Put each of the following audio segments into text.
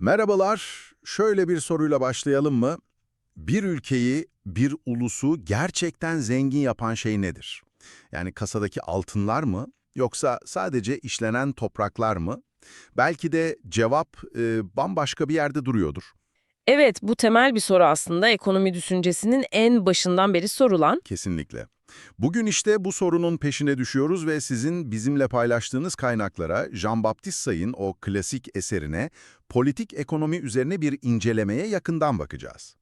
Merhabalar, şöyle bir soruyla başlayalım mı? Bir ülkeyi, bir ulusu gerçekten zengin yapan şey nedir? Yani kasadaki altınlar mı, yoksa sadece işlenen topraklar mı? Belki de cevap e, bambaşka bir yerde duruyordur. Evet, bu temel bir soru aslında ekonomi düşüncesinin en başından beri sorulan. Kesinlikle. Bugün işte bu sorunun peşine düşüyoruz ve sizin bizimle paylaştığınız kaynaklara, Jean-Baptiste Say'ın o klasik eserine, politik ekonomi üzerine bir incelemeye yakından bakacağız.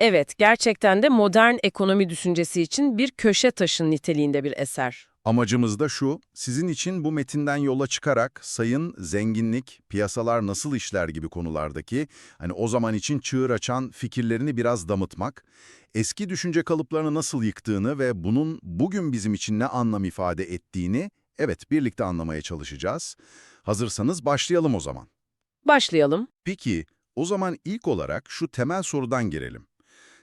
Evet, gerçekten de modern ekonomi düşüncesi için bir köşe taşı niteliğinde bir eser. Amacımız da şu, sizin için bu metinden yola çıkarak sayın zenginlik, piyasalar nasıl işler gibi konulardaki hani o zaman için çığır açan fikirlerini biraz damıtmak, eski düşünce kalıplarını nasıl yıktığını ve bunun bugün bizim için ne anlam ifade ettiğini evet birlikte anlamaya çalışacağız. Hazırsanız başlayalım o zaman. Başlayalım. Peki o zaman ilk olarak şu temel sorudan girelim.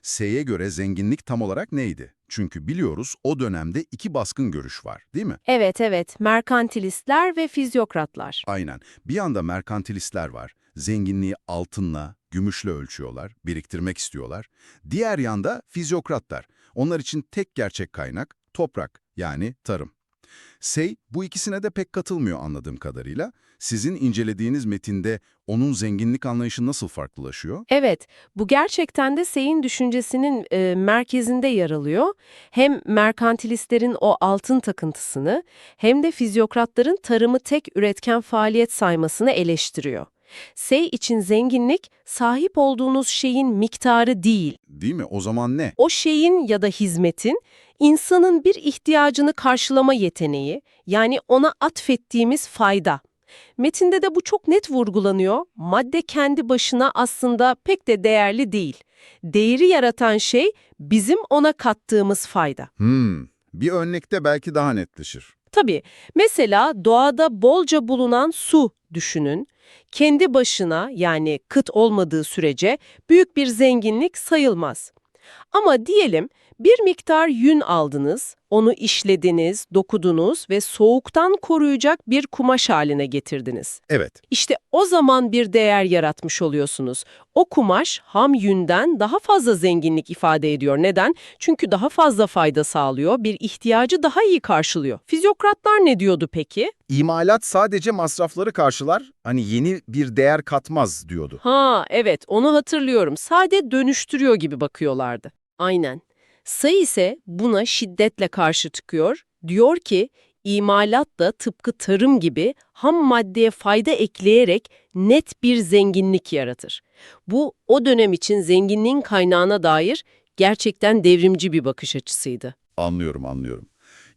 S'ye göre zenginlik tam olarak neydi? Çünkü biliyoruz o dönemde iki baskın görüş var, değil mi? Evet, evet. Merkantilistler ve fizyokratlar. Aynen. Bir yanda merkantilistler var. Zenginliği altınla, gümüşle ölçüyorlar, biriktirmek istiyorlar. Diğer yanda fizyokratlar. Onlar için tek gerçek kaynak toprak, yani tarım. Sey bu ikisine de pek katılmıyor anladığım kadarıyla. Sizin incelediğiniz metinde onun zenginlik anlayışı nasıl farklılaşıyor? Evet, bu gerçekten de Sey'in düşüncesinin e, merkezinde yer alıyor. Hem merkantilistlerin o altın takıntısını hem de fizyokratların tarımı tek üretken faaliyet saymasını eleştiriyor. Sey için zenginlik sahip olduğunuz şeyin miktarı değil, Değil mi? O zaman ne? o şeyin ya da hizmetin insanın bir ihtiyacını karşılama yeteneği, yani ona atfettiğimiz fayda. Metinde de bu çok net vurgulanıyor. Madde kendi başına aslında pek de değerli değil. Değeri yaratan şey bizim ona kattığımız fayda. Hmm, bir örnekte belki daha netleşir. Tabii, mesela doğada bolca bulunan su düşünün. Kendi başına yani kıt olmadığı sürece büyük bir zenginlik sayılmaz. Ama diyelim bir miktar yün aldınız, onu işlediniz, dokudunuz ve soğuktan koruyacak bir kumaş haline getirdiniz. Evet, İşte o zaman bir değer yaratmış oluyorsunuz. O kumaş ham yünden daha fazla zenginlik ifade ediyor. Neden? Çünkü daha fazla fayda sağlıyor, bir ihtiyacı daha iyi karşılıyor. Fizyokratlar ne diyordu peki? İmalat sadece masrafları karşılar, hani yeni bir değer katmaz diyordu. Ha evet onu hatırlıyorum. Sade dönüştürüyor gibi bakıyorlardı. Aynen. Sayı ise buna şiddetle karşı çıkıyor. Diyor ki imalat da tıpkı tarım gibi ham maddeye fayda ekleyerek net bir zenginlik yaratır. Bu o dönem için zenginliğin kaynağına dair gerçekten devrimci bir bakış açısıydı. anlıyorum, anlıyorum.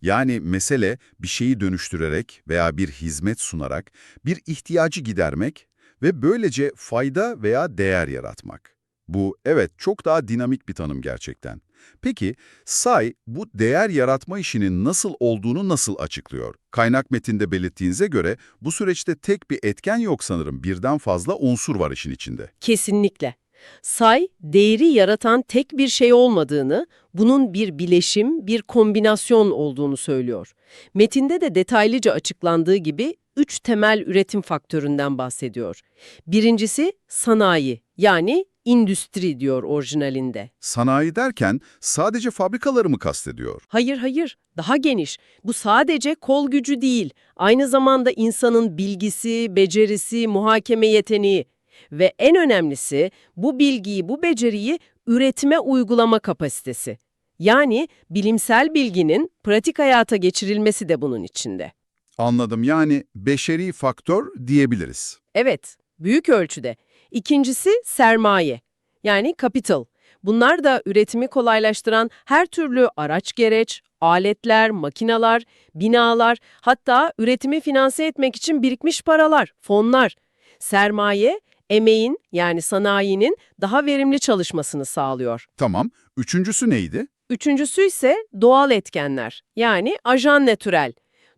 Yani mesele bir şeyi dönüştürerek veya bir hizmet sunarak bir ihtiyacı gidermek ve böylece fayda veya değer yaratmak. Bu evet çok daha dinamik bir tanım gerçekten. Peki Say bu değer yaratma işinin nasıl olduğunu nasıl açıklıyor? Kaynak metinde belirttiğinize göre bu süreçte tek bir etken yok sanırım. Birden fazla unsur var işin içinde. Kesinlikle. Say, değeri yaratan tek bir şey olmadığını, bunun bir bileşim, bir kombinasyon olduğunu söylüyor. Metinde de detaylıca açıklandığı gibi üç temel üretim faktöründen bahsediyor. Birincisi sanayi, yani endüstri diyor orijinalinde. Sanayi derken sadece fabrikaları mı kastediyor? Hayır hayır, daha geniş. Bu sadece kol gücü değil, aynı zamanda insanın bilgisi, becerisi, muhakeme yeteneği. Ve en önemlisi bu bilgiyi, bu beceriyi üretime uygulama kapasitesi. Yani bilimsel bilginin pratik hayata geçirilmesi de bunun içinde. Anladım yani beşeri faktör diyebiliriz. Evet, büyük ölçüde. İkincisi sermaye, yani capital. Bunlar da üretimi kolaylaştıran her türlü araç gereç, aletler, makinalar, binalar, hatta üretimi finanse etmek için birikmiş paralar, fonlar. Sermaye, emeğin yani sanayinin daha verimli çalışmasını sağlıyor. Tamam. Üçüncüsü neydi? Üçüncüsü ise doğal etkenler, yani ajan natürel.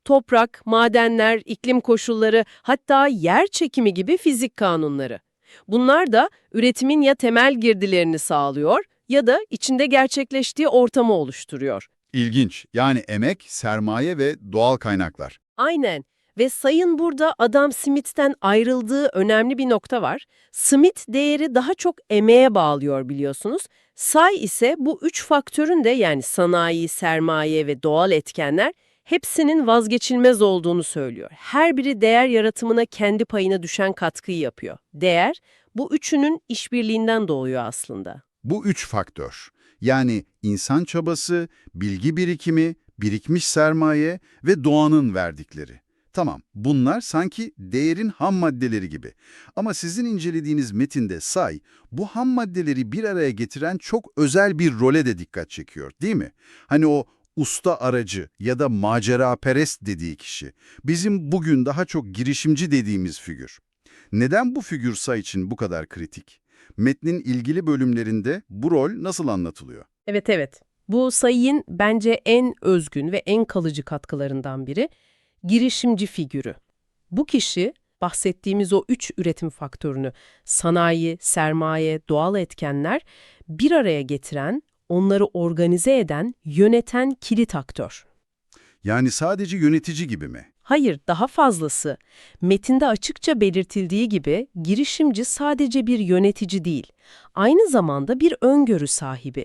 Toprak, madenler, iklim koşulları, hatta yer çekimi gibi fizik kanunları. Bunlar da üretimin ya temel girdilerini sağlıyor ya da içinde gerçekleştiği ortamı oluşturuyor. İlginç. Yani emek, sermaye ve doğal kaynaklar. Aynen Ve sayın burada Adam Smith'ten ayrıldığı önemli bir nokta var. Smith değeri daha çok emeğe bağlıyor biliyorsunuz. Say ise bu üç faktörün de yani sanayi, sermaye ve doğal etkenler hepsinin vazgeçilmez olduğunu söylüyor. Her biri değer yaratımına kendi payına düşen katkıyı yapıyor. Değer, bu üçünün işbirliğinden doğuyor aslında. Bu üç faktör, yani insan çabası, bilgi birikimi, birikmiş sermaye ve doğanın verdikleri. Tamam, bunlar sanki değerin ham maddeleri gibi. Ama sizin incelediğiniz metinde say, bu ham maddeleri bir araya getiren çok özel bir role de dikkat çekiyor, değil mi? Hani o usta aracı ya da macera perest dediği kişi. Bizim bugün daha çok girişimci dediğimiz figür. Neden bu figür say için bu kadar kritik? Metnin ilgili bölümlerinde bu rol nasıl anlatılıyor? Evet evet. Bu sayının bence en özgün ve en kalıcı katkılarından biri girişimci figürü. Bu kişi bahsettiğimiz o üç üretim faktörünü sanayi, sermaye, doğal etkenler bir araya getiren, onları organize eden, yöneten kilit aktör. Yani sadece yönetici gibi mi? Hayır, daha fazlası. Metinde açıkça belirtildiği gibi girişimci sadece bir yönetici değil, aynı zamanda bir öngörü sahibi.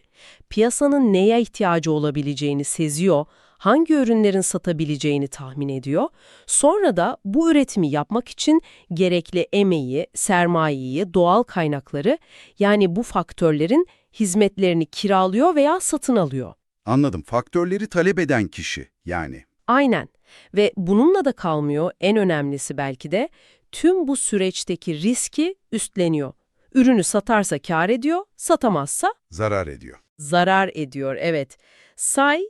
Piyasanın neye ihtiyacı olabileceğini seziyor, hangi ürünlerin satabileceğini tahmin ediyor, sonra da bu üretimi yapmak için gerekli emeği, sermayeyi, doğal kaynakları yani bu faktörlerin hizmetlerini kiralıyor veya satın alıyor. Anladım. Faktörleri talep eden kişi yani. Aynen. Ve bununla da kalmıyor, en önemlisi belki de tüm bu süreçteki riski üstleniyor. Ürünü satarsa kar ediyor, satamazsa Zarar ediyor. zarar ediyor. Evet. Say,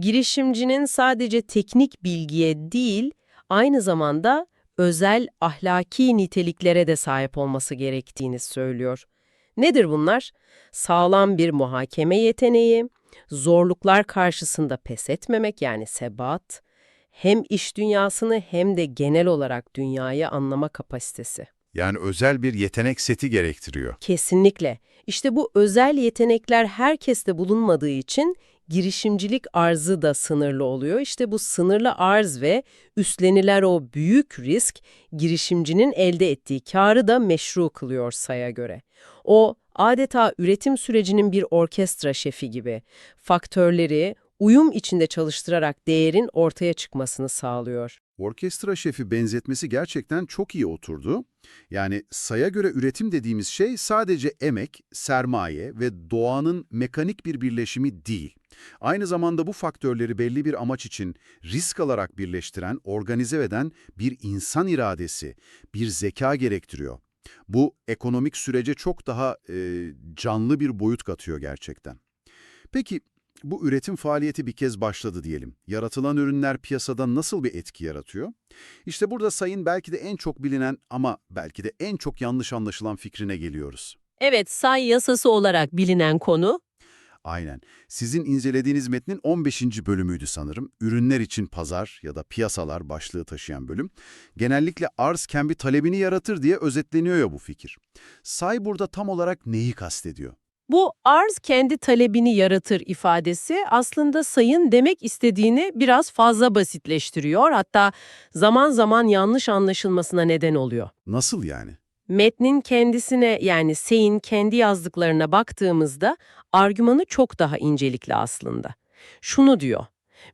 girişimcinin sadece teknik bilgiye değil, aynı zamanda özel ahlaki niteliklere de sahip olması gerektiğini söylüyor. Nedir bunlar? Sağlam bir muhakeme yeteneği, zorluklar karşısında pes etmemek yani sebat, hem iş dünyasını hem de genel olarak dünyayı anlama kapasitesi. Yani özel bir yetenek seti gerektiriyor. Kesinlikle. İşte bu özel yetenekler herkeste bulunmadığı için girişimcilik arzı da sınırlı oluyor. İşte bu sınırlı arz ve üstlenilen o büyük risk girişimcinin elde ettiği karı da meşru kılıyor saya göre. O adeta üretim sürecinin bir orkestra şefi gibi faktörleri uyum içinde çalıştırarak değerin ortaya çıkmasını sağlıyor. Orkestra şefi benzetmesi gerçekten çok iyi oturdu. Yani saya göre üretim dediğimiz şey sadece emek, sermaye ve doğanın mekanik bir birleşimi değil. Aynı zamanda bu faktörleri belli bir amaç için risk alarak birleştiren, organize eden bir insan iradesi, bir zeka gerektiriyor. Bu ekonomik sürece çok daha e, canlı bir boyut katıyor gerçekten. Peki bu üretim faaliyeti bir kez başladı diyelim. Yaratılan ürünler piyasada nasıl bir etki yaratıyor? İşte burada sayın belki de en çok bilinen ama belki de en çok yanlış anlaşılan fikrine geliyoruz. Evet, say yasası olarak bilinen konu Aynen. Sizin incelediğiniz metnin 15. bölümüydü sanırım. Ürünler için pazar ya da piyasalar başlığı taşıyan bölüm. Genellikle arz kendi talebini yaratır diye özetleniyor ya bu fikir. Say burada tam olarak neyi kastediyor? Bu arz kendi talebini yaratır ifadesi aslında sayın demek istediğini biraz fazla basitleştiriyor. Hatta zaman zaman yanlış anlaşılmasına neden oluyor. Nasıl yani? Metnin kendisine yani Say'in kendi yazdıklarına baktığımızda argümanı çok daha incelikli aslında. Şunu diyor,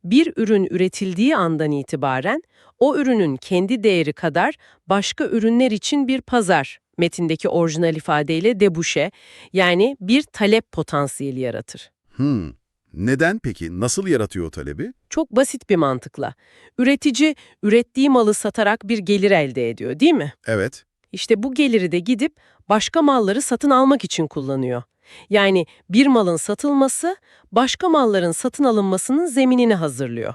bir ürün üretildiği andan itibaren o ürünün kendi değeri kadar başka ürünler için bir pazar, metindeki orijinal ifadeyle debuşe yani bir talep potansiyeli yaratır. Hmm. Neden peki? Nasıl yaratıyor o talebi? Çok basit bir mantıkla. Üretici ürettiği malı satarak bir gelir elde ediyor değil mi? Evet. İşte bu geliri de gidip başka malları satın almak için kullanıyor. Yani bir malın satılması başka malların satın alınmasının zeminini hazırlıyor.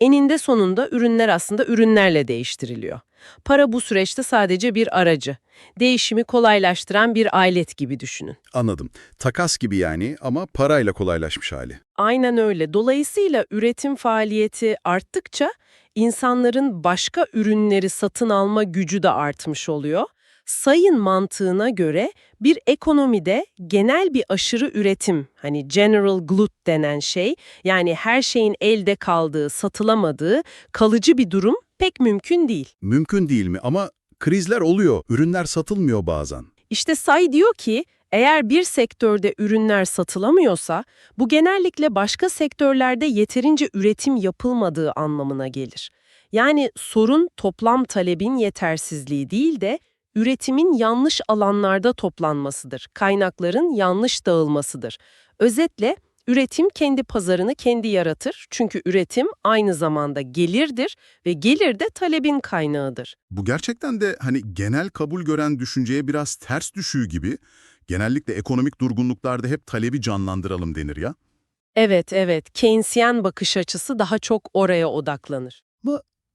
Eninde sonunda ürünler aslında ürünlerle değiştiriliyor. Para bu süreçte sadece bir aracı. Değişimi kolaylaştıran bir alet gibi düşünün. Anladım. Takas gibi yani ama parayla kolaylaşmış hali. Aynen öyle. Dolayısıyla üretim faaliyeti arttıkça insanların başka ürünleri satın alma gücü de artmış oluyor. Sayın mantığına göre bir ekonomide genel bir aşırı üretim, hani general glut denen şey, yani her şeyin elde kaldığı, satılamadığı kalıcı bir durum pek mümkün değil. Mümkün değil mi? Ama krizler oluyor, ürünler satılmıyor bazen. İşte Say diyor ki, eğer bir sektörde ürünler satılamıyorsa, bu genellikle başka sektörlerde yeterince üretim yapılmadığı anlamına gelir. Yani sorun toplam talebin yetersizliği değil de üretimin yanlış alanlarda toplanmasıdır, kaynakların yanlış dağılmasıdır. Özetle, üretim kendi pazarını kendi yaratır çünkü üretim aynı zamanda gelirdir ve gelir de talebin kaynağıdır. Bu gerçekten de hani genel kabul gören düşünceye biraz ters düşüğü gibi. Genellikle ekonomik durgunluklarda hep talebi canlandıralım denir ya. Evet, evet. Keynesiyen bakış açısı daha çok oraya odaklanır.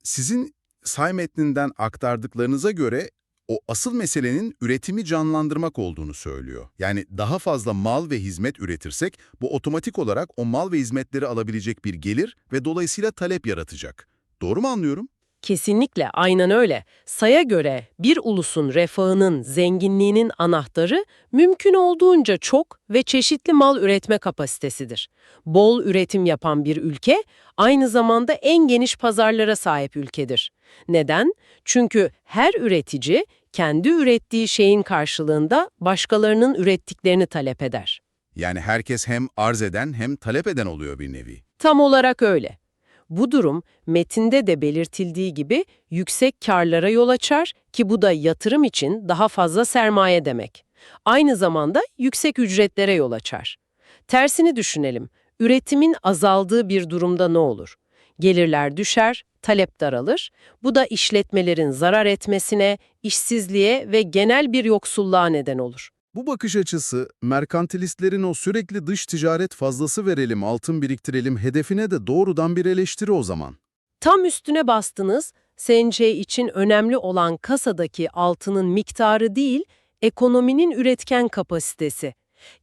Sizin say metninden aktardıklarınıza göre o asıl meselenin üretimi canlandırmak olduğunu söylüyor. Yani daha fazla mal ve hizmet üretirsek bu otomatik olarak o mal ve hizmetleri alabilecek bir gelir ve dolayısıyla talep yaratacak. Doğru mu anlıyorum? Kesinlikle aynen öyle. Say'a göre bir ulusun refahının, zenginliğinin anahtarı mümkün olduğunca çok ve çeşitli mal üretme kapasitesidir. Bol üretim yapan bir ülke aynı zamanda en geniş pazarlara sahip ülkedir. Neden? Çünkü her üretici kendi ürettiği şeyin karşılığında başkalarının ürettiklerini talep eder. Yani herkes hem arz eden hem talep eden oluyor bir nevi. Tam olarak öyle. Bu durum metinde de belirtildiği gibi yüksek karlara yol açar ki bu da yatırım için daha fazla sermaye demek. Aynı zamanda yüksek ücretlere yol açar. Tersini düşünelim. Üretimin azaldığı bir durumda ne olur? Gelirler düşer, talep daralır. Bu da işletmelerin zarar etmesine, işsizliğe ve genel bir yoksulluğa neden olur. Bu bakış açısı, merkantilistlerin o sürekli dış ticaret fazlası verelim, altın biriktirelim hedefine de doğrudan bir eleştiri o zaman. Tam üstüne bastınız, sence için önemli olan kasadaki altının miktarı değil, ekonominin üretken kapasitesi.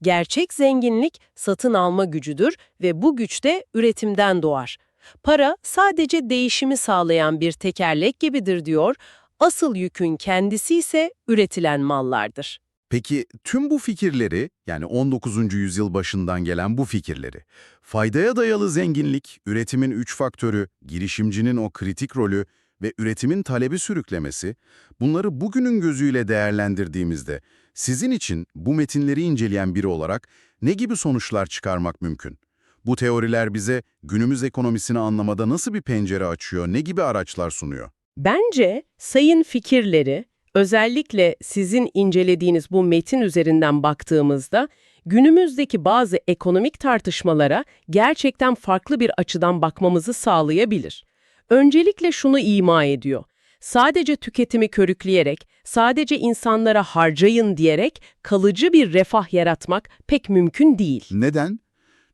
Gerçek zenginlik satın alma gücüdür ve bu güç de üretimden doğar. Para sadece değişimi sağlayan bir tekerlek gibidir diyor, asıl yükün kendisi ise üretilen mallardır. Peki tüm bu fikirleri, yani 19. yüzyıl başından gelen bu fikirleri, faydaya dayalı zenginlik, üretimin üç faktörü, girişimcinin o kritik rolü ve üretimin talebi sürüklemesi, bunları bugünün gözüyle değerlendirdiğimizde sizin için bu metinleri inceleyen biri olarak ne gibi sonuçlar çıkarmak mümkün? Bu teoriler bize günümüz ekonomisini anlamada nasıl bir pencere açıyor, ne gibi araçlar sunuyor? Bence sayın fikirleri, özellikle sizin incelediğiniz bu metin üzerinden baktığımızda, günümüzdeki bazı ekonomik tartışmalara gerçekten farklı bir açıdan bakmamızı sağlayabilir. Öncelikle şunu ima ediyor. Sadece tüketimi körükleyerek, sadece insanlara harcayın diyerek kalıcı bir refah yaratmak pek mümkün değil. Neden?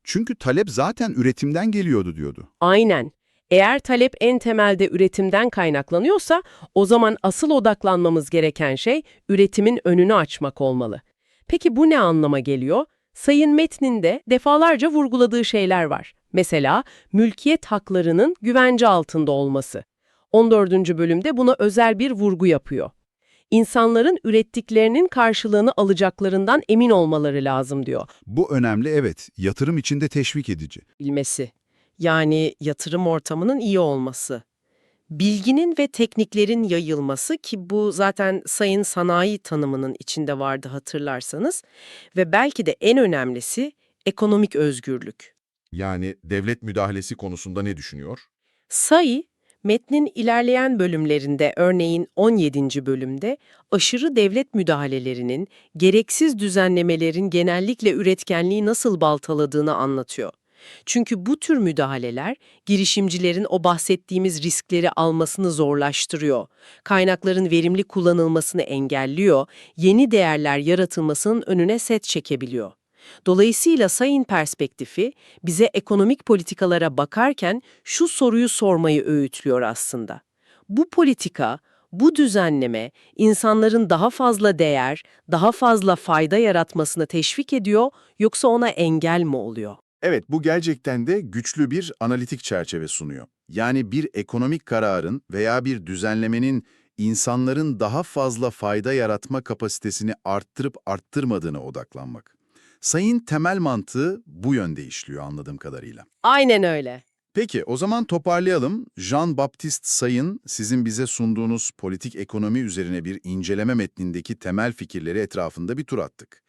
Çünkü talep zaten üretimden geliyordu diyordu. Aynen. Eğer talep en temelde üretimden kaynaklanıyorsa, o zaman asıl odaklanmamız gereken şey üretimin önünü açmak olmalı. Peki bu ne anlama geliyor? Sayın metninde defalarca vurguladığı şeyler var. Mesela mülkiyet haklarının güvence altında olması. 14. bölümde buna özel bir vurgu yapıyor. İnsanların ürettiklerinin karşılığını alacaklarından emin olmaları lazım diyor. Bu önemli evet, yatırım içinde teşvik edici. bilmesi. Yani yatırım ortamının iyi olması. Bilginin ve tekniklerin yayılması ki bu zaten sayın sanayi tanımının içinde vardı hatırlarsanız ve belki de en önemlisi ekonomik özgürlük. Yani devlet müdahalesi konusunda ne düşünüyor? Sayı, metnin ilerleyen bölümlerinde örneğin 17. bölümde aşırı devlet müdahalelerinin, gereksiz düzenlemelerin genellikle üretkenliği nasıl baltaladığını anlatıyor. Çünkü bu tür müdahaleler girişimcilerin o bahsettiğimiz riskleri almasını zorlaştırıyor, kaynakların verimli kullanılmasını engelliyor, yeni değerler yaratılmasının önüne set çekebiliyor. Dolayısıyla sayın perspektifi bize ekonomik politikalara bakarken şu soruyu sormayı öğütlüyor aslında. Bu politika, bu düzenleme insanların daha fazla değer, daha fazla fayda yaratmasını teşvik ediyor yoksa ona engel mi oluyor? Evet, bu gerçekten de güçlü bir analitik çerçeve sunuyor. Yani bir ekonomik kararın veya bir düzenlemenin insanların daha fazla fayda yaratma kapasitesini arttırıp arttırmadığına odaklanmak. Sayın temel mantığı bu yönde işliyor anladığım kadarıyla. Aynen öyle. Peki, o zaman toparlayalım. Jean-Baptiste Say'ın sizin bize sunduğunuz politik ekonomi üzerine bir inceleme metnindeki temel fikirleri etrafında bir tur attık.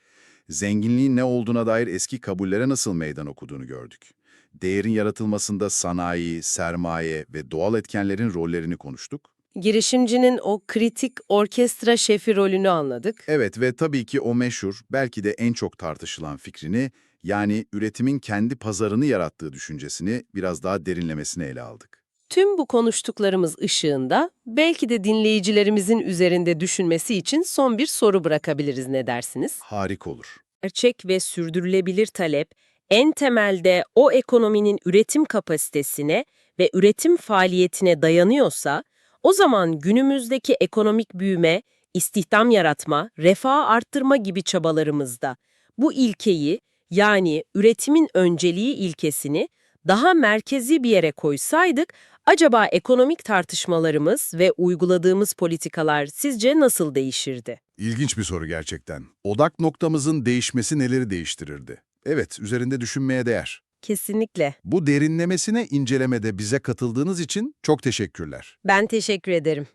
Zenginliğin ne olduğuna dair eski kabullere nasıl meydan okuduğunu gördük. Değerin yaratılmasında sanayi, sermaye ve doğal etkenlerin rollerini konuştuk. Girişimcinin o kritik orkestra şefi rolünü anladık. Evet ve tabii ki o meşhur, belki de en çok tartışılan fikrini, yani üretimin kendi pazarını yarattığı düşüncesini biraz daha derinlemesine ele aldık. Tüm bu konuştuklarımız ışığında belki de dinleyicilerimizin üzerinde düşünmesi için son bir soru bırakabiliriz ne dersiniz? Harika olur. Gerçek ve sürdürülebilir talep en temelde o ekonominin üretim kapasitesine ve üretim faaliyetine dayanıyorsa, o zaman günümüzdeki ekonomik büyüme, istihdam yaratma, refah arttırma gibi çabalarımızda bu ilkeyi yani üretimin önceliği ilkesini daha merkezi bir yere koysaydık, acaba ekonomik tartışmalarımız ve uyguladığımız politikalar sizce nasıl değişirdi? İlginç bir soru gerçekten. Odak noktamızın değişmesi neleri değiştirirdi? Evet, üzerinde düşünmeye değer. Kesinlikle. Bu derinlemesine incelemede bize katıldığınız için çok teşekkürler. Ben teşekkür ederim.